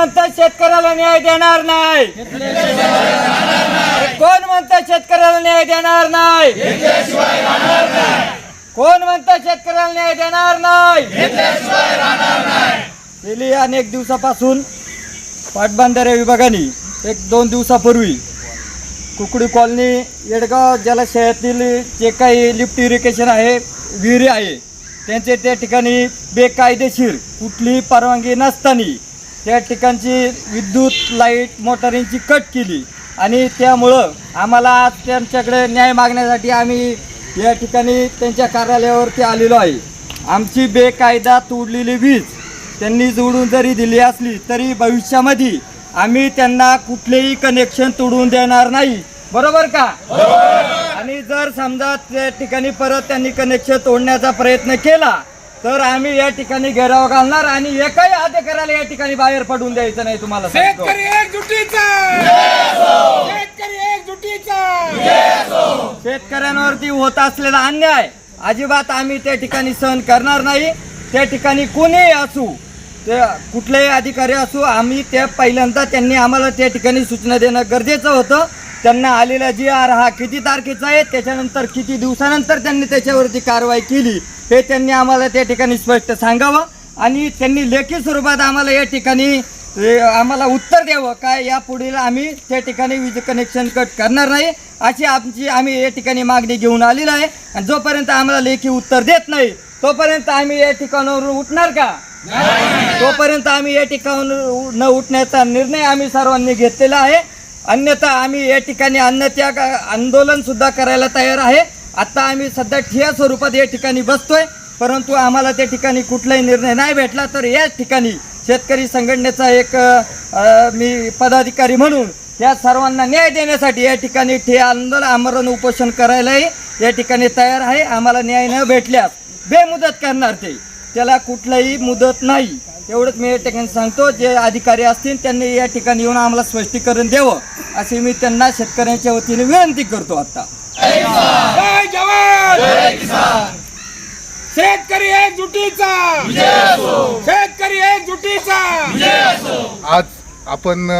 म्हणतात शेतकऱ्याला न्याय देणार नाही? कोण म्हणतं शेतकऱ्याला न्याय देणार नाही? कोण म्हणतात शेतकऱ्याला न्याय देणार नाही? गेली अनेक दिवसापासून पाटबंधारे विभागाने एक दोन दिवसापूर्वी कुकडी कॉलनी येडगाव जलाशयातील जे काही लिफ्ट इरिगेशन आहे विहिरी आहे त्यांचे त्या ठिकाणी बेकायदेशीर कुठलीही परवानगी नसताना त्या ठिकाणची विद्युत लाइट मोटारींची कट केली. आणि त्यामुळं आम्हाला आज त्यांच्याकडे न्याय मागण्यासाठी आम्ही या ठिकाणी त्यांच्या कार्यालयावरती आलेलो आहे. आमची बेकायदा तोडलेली वीज त्यांनी जोडून जरी दिली असली तरी भविष्यामध्ये आम्ही त्यांना कुठलेही कनेक्शन तोडून देणार नाही. बरोबर का? आणि जर समजा त्या ठिकाणी परत त्यांनी कनेक्शन तोडण्याचा प्रयत्न केला तर आम्ही या ठिकाणी घेराव घालणार आणि एकाही अधिकाऱ्याला या ठिकाणी बाहेर पडून द्यायचं नाही तुम्हाला सांगतो. शेतकरी एकजुटीचा! शेतकरी एकजुटीचा! शेतकऱ्यांवरती होत असलेला अन्याय अजिबात आम्ही त्या ठिकाणी सहन करणार नाही. त्या ठिकाणी कोणीही असू ते कुठलेही अधिकारी असू आम्ही त्या पहिल्यांदा त्यांनी आम्हाला त्या ठिकाणी सूचना देणं गरजेचं होतं. त्यांना आलेला जी आर हा किती तारखेचा आहे त्याच्यानंतर किती दिवसानंतर त्यांनी त्याच्यावरती कारवाई केली हे त्यांनी आम्हाला त्या ठिकाणी स्पष्ट सांगावं. आणि त्यांनी लेखी स्वरूपात आम्हाला या ठिकाणी आम्हाला उत्तर द्यावं काय या पुढील आम्ही त्या ठिकाणी वीज कनेक्शन कट करणार नाही अशी आमची आम्ही या ठिकाणी मागणी घेऊन आलेलो आहे. आणि जोपर्यंत आम्हाला लेखी उत्तर देत नाही तोपर्यंत आम्ही या ठिकाणावरून उठणार का? तोपर्यंत आम्ही या ठिकाणावरून न उठण्याचा निर्णय आम्ही सर्वांनी घेतलेला आहे. अन्यथा आम्ही या ठिकाणी अन्नत्याग आंदोलन सुद्धा करायला तयार आहे. आता आम्ही सध्या ठिया स्वरूपात या ठिकाणी बसतोय. परंतु आम्हाला त्या ठिकाणी कुठलाही निर्णय नाही भेटला तर या ठिकाणी शेतकरी संघटनेचा एक मी पदाधिकारी म्हणून या सर्वांना न्याय देण्यासाठी या ठिकाणी ठिया आंदोलन आमरण उपोषण करायलाही या ठिकाणी तयार आहे. आम्हाला न्याय न भेटल्यास बेमुदत करणार ते. त्याला कुठलाही मुदत नाही. एवढंच मी या ठिकाणी सांगतो जे अधिकारी असतील त्यांनी या ठिकाणी येऊन आम्हाला स्पष्टीकरण द्यावं अशी मी त्यांना शेतकऱ्यांच्या वतीने विनंती करतो आता. जय जवान! शेतकरी एकजुटीचा शेतकरी एकजुटीचा आज आपण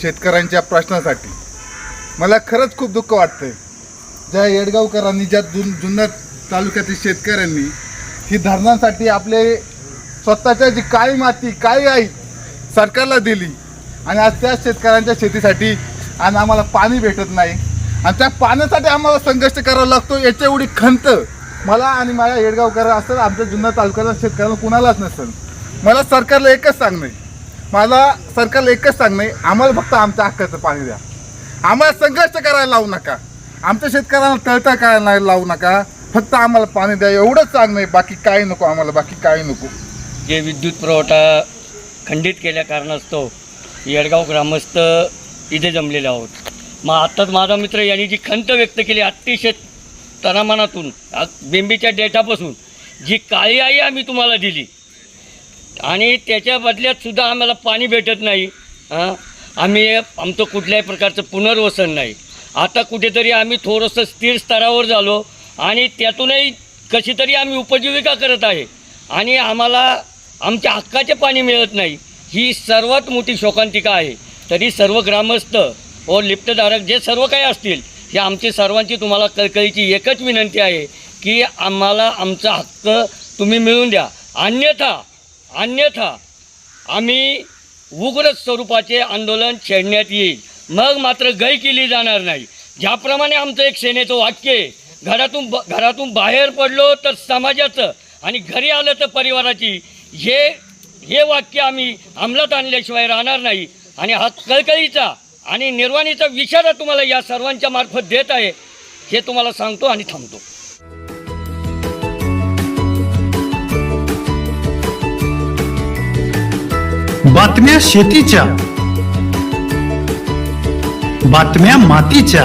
शेतकऱ्यांच्या प्रश्नासाठी मला खरंच खूप दुःख वाटतंय. ज्या येडगावकरांनी ज्या जुन जुन्नर तालुक्यातील शेतकऱ्यांनी ही धरणांसाठी आपले स्वतःच्या जी काळी माती काळी आई सरकारला दिली. आणि आज त्या शेतकऱ्यांच्या शेतीसाठी आणि आम्हाला पाणी भेटत नाही. आणि त्या पाण्यासाठी आम्हाला संघर्ष करावा लागतो याच्या एवढी खंत मला आणि माझ्या येडगावकर असेल आमच्या जुन्या तालुक्याला शेतकऱ्यांना कुणालाच नसेल. मला सरकारला एकच सांगणं आहे. मला सरकारला एकच सांगणं आहे आम्हाला फक्त आमच्या हक्काचं पाणी द्या. आम्हाला संघर्ष करायला लावू नका. आमच्या शेतकऱ्यांना तळतळ करायला लावू नका. फक्त आम्हाला पाणी द्या एवढंच चांगलं आहे. बाकी काही नको आम्हाला बाकी काही नको. जे विद्युत पुरवठा खंडित केल्या कारणास्तव येडगाव ग्रामस्थ इथे जमलेले आहोत. मग आत्ताच माझा मित्र यांनी जी खंत व्यक्त केली अतिशय तनामनातून बिंबीच्या बेंबीच्या डेटापासून जी काळी आई आम्ही तुम्हाला दिली. आणि त्याच्या बदल्यात सुद्धा आम्हाला पाणी भेटत नाही. हां? आम्ही आमचं कुठल्याही प्रकारचं पुनर्वसन नाही. आता कुठेतरी आम्ही थोडंसं स्थिर स्तरावर झालो. आणि त्यातूनही कशी तरी आम्ही उपजीविका करत आहे. आणि आम्हाला आमच्या हक्काचे पाणी मिळत नाही. ही सर्वात मोठी शोकांतिका आहे. तरी सर्व ग्रामस्थ व लिप्तधारक जे सर्व काही असतील हे आमची सर्वांची तुम्हाला कळकळीची एकच विनंती आहे की आम्हाला आमचा हक्क तुम्ही मिळून द्या. अन्यथा अन्यथा आम्ही उग्र स्वरूपाचे आंदोलन छेडण्यात येईल. मग मात्र गय केली जाणार नाही. ज्याप्रमाणे आमचं एक सेनेचं वाक्य आहे घरातून ब घरातून बाहेर पडलो तर समाजाचं आणि घरी आलं तर परिवाराची हे हे वाक्य आम्ही अंमलात आणल्याशिवाय राहणार नाही. आणि हा कळकळीचा आणि निर्वाणीचा विचार तुम्हाला या सर्वांच्या मार्फत देत आहे हे तुम्हाला सांगतो आणि थांबतो. बातम्या शेतीच्या बातम्या मातीच्या